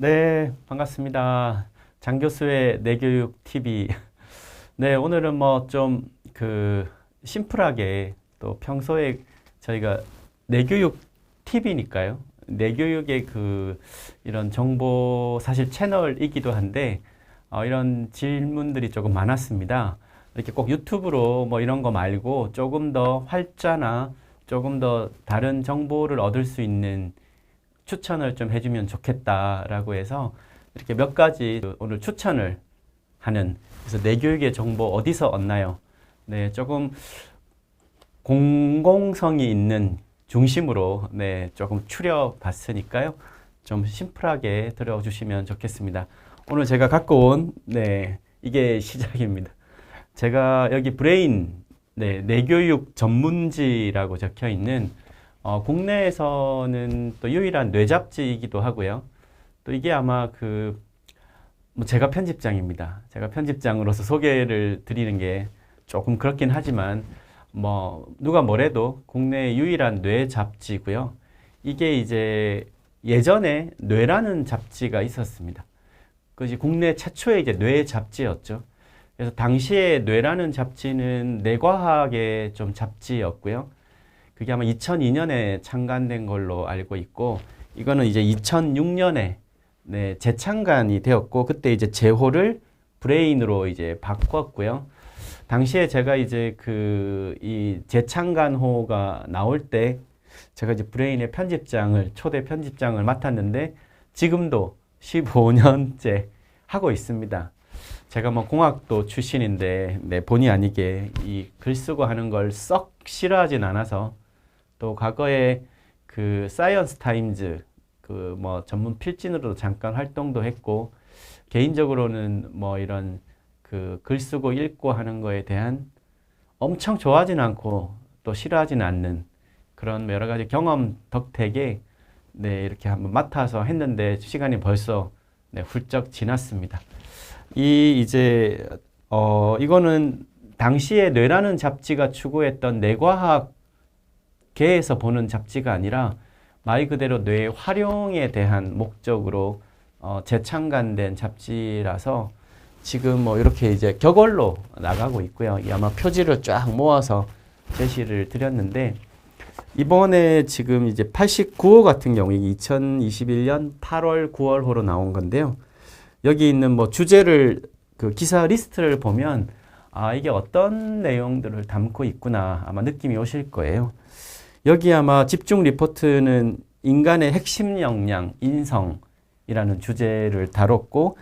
네, 반갑습니다. 장 교수의 내교육 TV. 네, 오늘은 뭐 좀 그 심플하게 또 평소에 저희가 내교육 TV니까요. 내교육의 그 이런 정보 사실 채널이기도 한데 어, 이런 질문들이 조금 많았습니다. 이렇게 꼭 유튜브로 뭐 이런 거 말고 조금 더 활자나 조금 더 다른 정보를 얻을 수 있는 추천을 좀 해주면 좋겠다라고 해서 이렇게 몇 가지 오늘 추천을 하는 그래서 내 교육의 정보 어디서 얻나요? 네, 조금 공공성이 있는 중심으로 네, 조금 추려봤으니까요. 좀 심플하게 들어주시면 좋겠습니다. 오늘 제가 갖고 온 네, 이게 시작입니다. 제가 여기 브레인 네, 내교육 전문지라고 적혀 있는 어, 국내에서는 또 유일한 뇌잡지이기도 하고요. 또 이게 아마 그, 뭐 제가 편집장입니다. 제가 편집장으로서 소개를 드리는 게 조금 그렇긴 하지만, 뭐, 누가 뭐래도 국내 유일한 뇌 잡지고요. 이게 이제 예전에 뇌라는 잡지가 있었습니다. 그것이 국내 최초의 이제 뇌 잡지였죠. 그래서 당시에 뇌라는 잡지는 뇌과학의 좀 잡지였고요. 그게 아마 2002년에 창간된 걸로 알고 있고 이거는 이제 2006년에 네, 재창간이 되었고 그때 이제 제호를 브레인으로 이제 바꿨고요. 당시에 제가 이제 그 이 재창간호가 나올 때 제가 이제 브레인의 편집장을 초대 편집장을 맡았는데 지금도 15년째 하고 있습니다. 제가 뭐 공학도 출신인데 네, 본의 아니게 이 글 쓰고 하는 걸 썩 싫어하진 않아서 또 과거에 그 사이언스 타임즈 그 뭐 전문 필진으로도 잠깐 활동도 했고 개인적으로는 뭐 이런 그 글 쓰고 읽고 하는 거에 대한 엄청 좋아하진 않고 또 싫어하지는 않는 그런 여러 가지 경험 덕택에 네 이렇게 한번 맡아서 했는데 시간이 벌써 네, 훌쩍 지났습니다. 이 이제 어 이거는 당시에 뇌라는 잡지가 추구했던 뇌과학 개에서 보는 잡지가 아니라 말 그대로 뇌 활용에 대한 목적으로 어, 재창간된 잡지라서 지금 뭐 이렇게 이제 격월로 나가고 있고요. 이 아마 표지를 쫙 모아서 제시를 드렸는데 이번에 지금 이제 89호 같은 경우 2021년 8월 9월호로 나온 건데요. 여기 있는 뭐 주제를 그 기사 리스트를 보면 아 이게 어떤 내용들을 담고 있구나 아마 느낌이 오실 거예요. 여기 아마 집중 리포트는 인간의 핵심 역량, 인성이라는 주제를 다뤘고,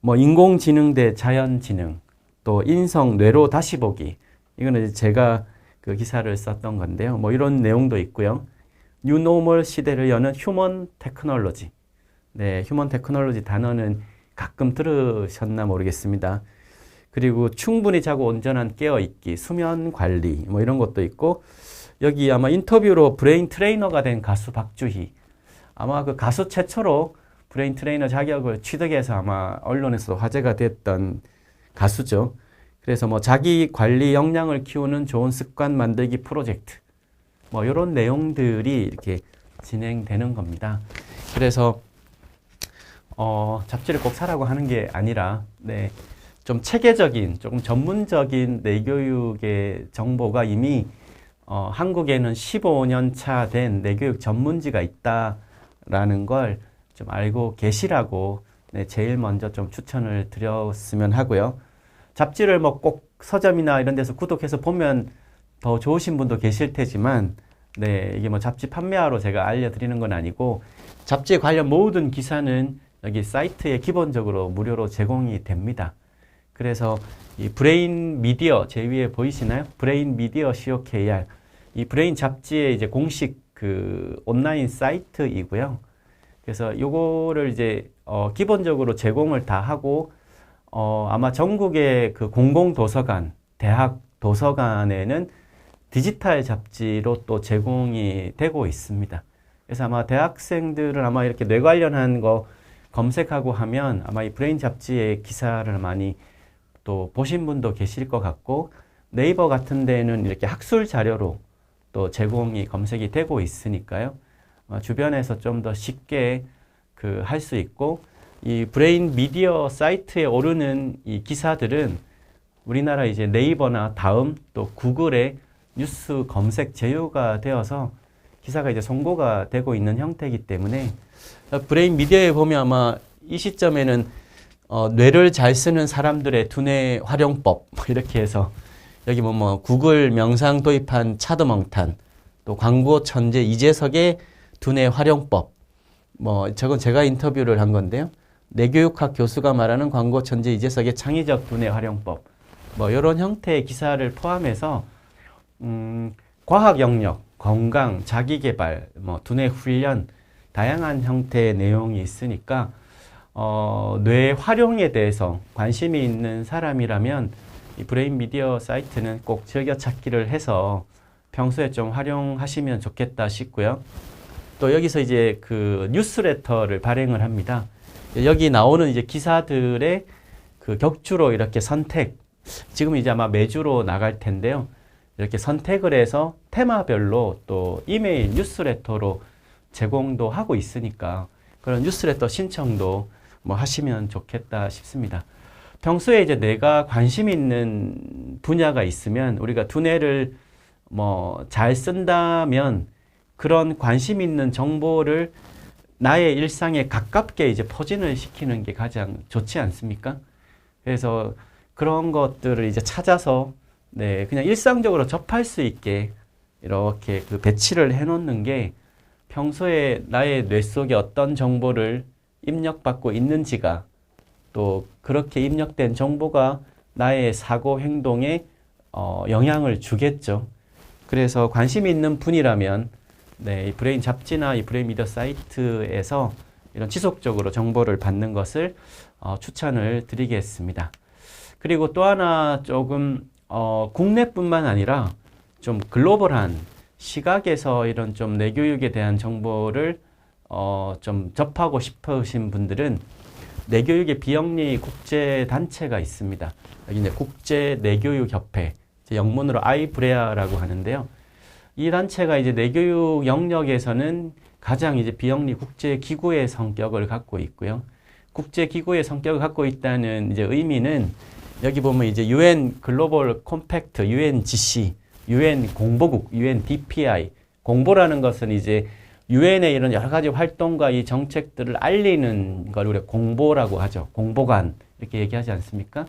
뭐 인공지능 대 자연지능, 또 인성 뇌로 다시 보기. 이거는 제가 그 기사를 썼던 건데요. 뭐 이런 내용도 있고요. 뉴노멀 시대를 여는 휴먼 테크놀로지. 네, 휴먼 테크놀로지 단어는 가끔 들으셨나 모르겠습니다. 그리고 충분히 자고 온전한 깨어있기, 수면 관리, 뭐 이런 것도 있고, 여기 아마 인터뷰로 브레인 트레이너가 된 가수 박주희. 아마 그 가수 최초로 브레인 트레이너 자격을 취득해서 아마 언론에서 화제가 됐던 가수죠. 그래서 뭐 자기 관리 역량을 키우는 좋은 습관 만들기 프로젝트. 뭐 이런 내용들이 이렇게 진행되는 겁니다. 그래서 어, 잡지를 꼭 사라고 하는 게 아니라 네. 좀 체계적인, 조금 전문적인 내 교육의 정보가 이미 어, 한국에는 15년 차 된 내교육 전문지가 있다라는 걸 좀 알고 계시라고 네, 제일 먼저 좀 추천을 드렸으면 하고요. 잡지를 뭐 꼭 서점이나 이런 데서 구독해서 보면 더 좋으신 분도 계실 테지만 네, 이게 뭐 잡지 판매하러 제가 알려드리는 건 아니고 잡지 관련 모든 기사는 여기 사이트에 기본적으로 무료로 제공이 됩니다. 그래서 이 브레인 미디어 제 위에 보이시나요? 브레인 미디어 COKR 이 브레인 잡지의 이제 공식 그 온라인 사이트이고요. 그래서 요거를 이제 어 기본적으로 제공을 다 하고 어 아마 전국의 그 공공 도서관, 대학 도서관에는 디지털 잡지로 또 제공이 되고 있습니다. 그래서 아마 대학생들은 아마 이렇게 뇌 관련한 거 검색하고 하면 아마 이 브레인 잡지의 기사를 많이 또 보신 분도 계실 것 같고 네이버 같은 데는 이렇게 학술 자료로 또 제공이 검색이 되고 있으니까요. 주변에서 좀 더 쉽게 그 할 수 있고 이 브레인 미디어 사이트에 오르는 이 기사들은 우리나라 이제 네이버나 다음 또 구글의 뉴스 검색 제휴가 되어서 기사가 이제 송고가 되고 있는 형태이기 때문에 브레인 미디어에 보면 아마 이 시점에는 어, 뇌를 잘 쓰는 사람들의 두뇌 활용법 뭐 이렇게 해서 여기 뭐, 뭐 구글 명상 도입한 차드멍탄 또 광고 천재 이재석의 두뇌 활용법 뭐 저건 제가 인터뷰를 한 건데요. 뇌교육학 교수가 말하는 광고 천재 이재석의 창의적 두뇌 활용법 뭐 이런 형태의 기사를 포함해서 음, 과학 영역, 건강, 자기 개발, 뭐 두뇌 훈련 다양한 형태의 내용이 있으니까 어, 뇌 활용에 대해서 관심이 있는 사람이라면 이 브레인 미디어 사이트는 꼭 즐겨찾기를 해서 평소에 좀 활용하시면 좋겠다 싶고요. 또 여기서 이제 그 뉴스레터를 발행을 합니다. 여기 나오는 이제 기사들의 그 격주로 이렇게 선택, 지금 이제 아마 매주로 나갈 텐데요. 이렇게 선택을 해서 테마별로 또 이메일 뉴스레터로 제공도 하고 있으니까 그런 뉴스레터 신청도 뭐 하시면 좋겠다 싶습니다. 평소에 이제 내가 관심 있는 분야가 있으면 우리가 두뇌를 뭐 잘 쓴다면 그런 관심 있는 정보를 나의 일상에 가깝게 이제 포진을 시키는 게 가장 좋지 않습니까? 그래서 그런 것들을 이제 찾아서 네, 그냥 일상적으로 접할 수 있게 이렇게 그 배치를 해 놓는 게 평소에 나의 뇌 속에 어떤 정보를 입력받고 있는지가 또 그렇게 입력된 정보가 나의 사고 행동에 어, 영향을 주겠죠. 그래서 관심 있는 분이라면 네, 이 브레인 잡지나 이 브레인 미디어 사이트에서 이런 지속적으로 정보를 받는 것을 어, 추천을 드리겠습니다. 그리고 또 하나 조금 어, 국내뿐만 아니라 좀 글로벌한 시각에서 이런 좀 내교육에 대한 정보를 어, 좀 접하고 싶으신 분들은 내교육의 비영리 국제 단체가 있습니다. 여기 이제 국제 내교육 협회, 영문으로 아이브레아라고 하는데요. 이 단체가 이제 내교육 영역에서는 가장 이제 비영리 국제 기구의 성격을 갖고 있고요. 국제 기구의 성격을 갖고 있다는 이제 의미는 여기 보면 이제 UN 글로벌 컴팩트, UNGC, UN 공보국, UNDPI. 공보라는 것은 이제 유엔의 이런 여러 가지 활동과 이 정책들을 알리는 걸 우리가 공보라고 하죠. 공보관 이렇게 얘기하지 않습니까?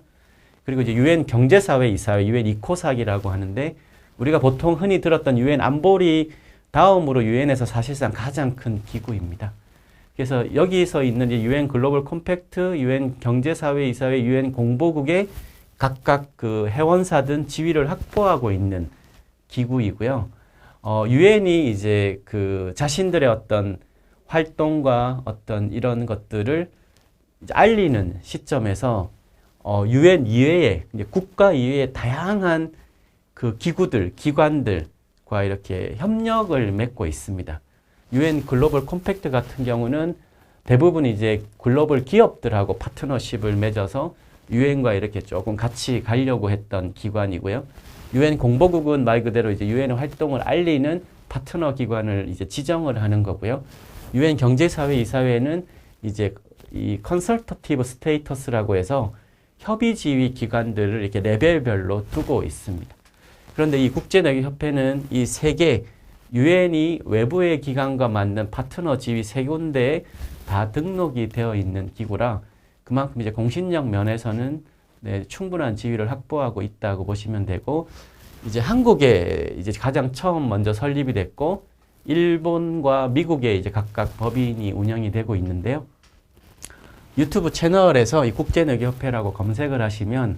그리고 이제 유엔 경제사회 이사회, 유엔 이코삭이라고 하는데 우리가 보통 흔히 들었던 유엔 안보리 다음으로 유엔에서 사실상 가장 큰 기구입니다. 그래서 여기서 있는 유엔 글로벌 컴팩트, 유엔 경제사회 이사회, 유엔 공보국의 각각 그 회원사든 지위를 확보하고 있는 기구이고요. 어, 유엔이 이제 그 자신들의 어떤 활동과 어떤 이런 것들을 알리는 시점에서 어, 유엔 이외에 국가 이외에 다양한 그 기구들, 기관들과 이렇게 협력을 맺고 있습니다. 유엔 글로벌 컴팩트 같은 경우는 대부분 이제 글로벌 기업들하고 파트너십을 맺어서 유엔과 이렇게 조금 같이 가려고 했던 기관이고요. 유엔 공보국은 말 그대로 이제 유엔 활동을 알리는 파트너 기관을 이제 지정을 하는 거고요. 유엔 경제사회 이사회는 이제 이 컨설터티브 스테이터스라고 해서 협의 지휘 기관들을 이렇게 레벨별로 두고 있습니다. 그런데 이 국제내교협회는 이 세계 유엔이 외부의 기관과 맞는 파트너 지위 세 군데에 다 등록이 되어 있는 기구라 그만큼 이제 공신력 면에서는 네, 충분한 지위를 확보하고 있다고 보시면 되고 이제 한국에 이제 가장 처음 먼저 설립이 됐고 일본과 미국에 이제 각각 법인이 운영이 되고 있는데요. 유튜브 채널에서 이 국제내교협회라고 검색을 하시면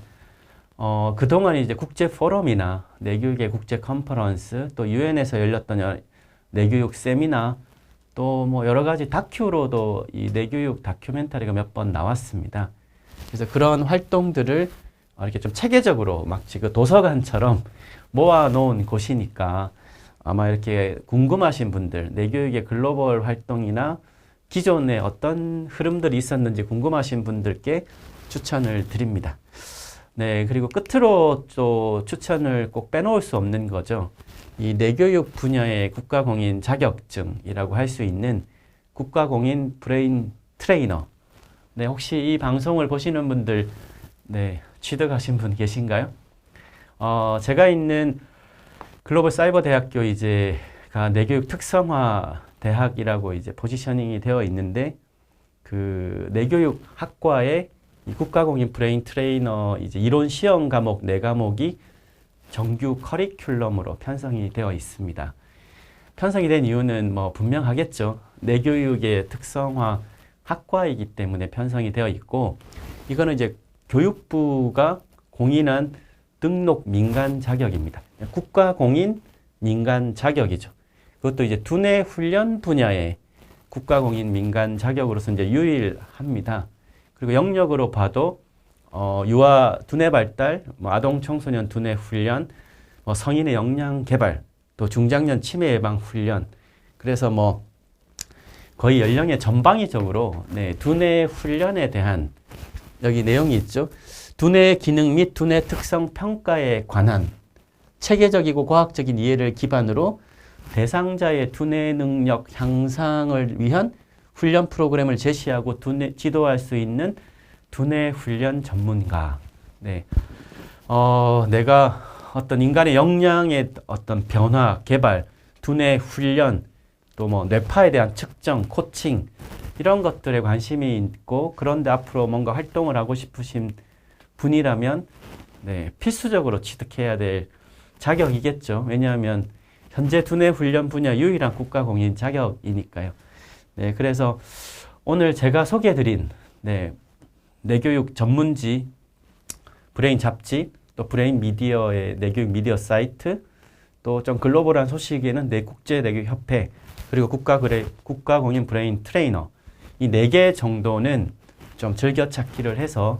어, 그동안 이제 국제 포럼이나 내교육의 국제 컨퍼런스 또 유엔에서 열렸던 내교육 세미나 또 뭐 여러 가지 다큐로도 이 내교육 다큐멘터리가 몇 번 나왔습니다. 그래서 그런 활동들을 이렇게 좀 체계적으로 막 지금 도서관처럼 모아놓은 곳이니까 아마 이렇게 궁금하신 분들, 내 교육의 글로벌 활동이나 기존에 어떤 흐름들이 있었는지 궁금하신 분들께 추천을 드립니다. 네, 그리고 끝으로 또 추천을 꼭 빼놓을 수 없는 거죠. 이 내교육 분야의 국가공인 자격증이라고 할 수 있는 국가공인 브레인 트레이너. 네, 혹시 이 방송을 보시는 분들, 네, 취득하신 분 계신가요? 어, 제가 있는 글로벌 사이버 대학교 이제가 내교육 특성화 대학이라고 이제 포지셔닝이 되어 있는데 그 내교육 학과에 이 국가공인 브레인 트레이너 이제 이론 시험 과목 네 과목이 정규 커리큘럼으로 편성이 되어 있습니다. 편성이 된 이유는 뭐 분명하겠죠. 내교육의 특성화 학과이기 때문에 편성이 되어 있고 이거는 이제 교육부가 공인한 등록 민간 자격입니다. 국가 공인 민간 자격이죠. 그것도 이제 두뇌 훈련 분야의 국가 공인 민간 자격으로서 이제 유일합니다. 그리고 영역으로 봐도 어, 유아 두뇌 발달, 뭐 아동 청소년 두뇌 훈련, 뭐 성인의 역량 개발, 또 중장년 치매 예방 훈련. 그래서 뭐 거의 연령의 전방위적으로 네, 두뇌 훈련에 대한 여기 내용이 있죠. 두뇌 기능 및 두뇌 특성 평가에 관한 체계적이고 과학적인 이해를 기반으로 대상자의 두뇌 능력 향상을 위한 훈련 프로그램을 제시하고 두뇌, 지도할 수 있는 두뇌 훈련 전문가. 네. 어, 내가 어떤 인간의 역량의 어떤 변화, 개발, 두뇌 훈련, 또 뭐 뇌파에 대한 측정, 코칭, 이런 것들에 관심이 있고, 그런데 앞으로 뭔가 활동을 하고 싶으신 분이라면, 네, 필수적으로 취득해야 될 자격이겠죠. 왜냐하면, 현재 두뇌 훈련 분야 유일한 국가 공인 자격이니까요. 네, 그래서 오늘 제가 소개해드린 네, 내교육 전문지 브레인 잡지 또 브레인 미디어의 내교육 미디어 사이트 또 좀 글로벌한 소식에는 내 국제 내교육 협회 그리고 국가 그레 국가 공인 브레인 트레이너 이 네 개 정도는 좀 즐겨 찾기를 해서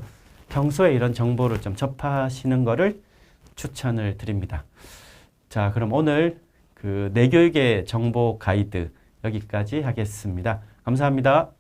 평소에 이런 정보를 좀 접하시는 거를 추천을 드립니다. 자, 그럼 오늘 그 내교육의 정보 가이드 여기까지 하겠습니다. 감사합니다.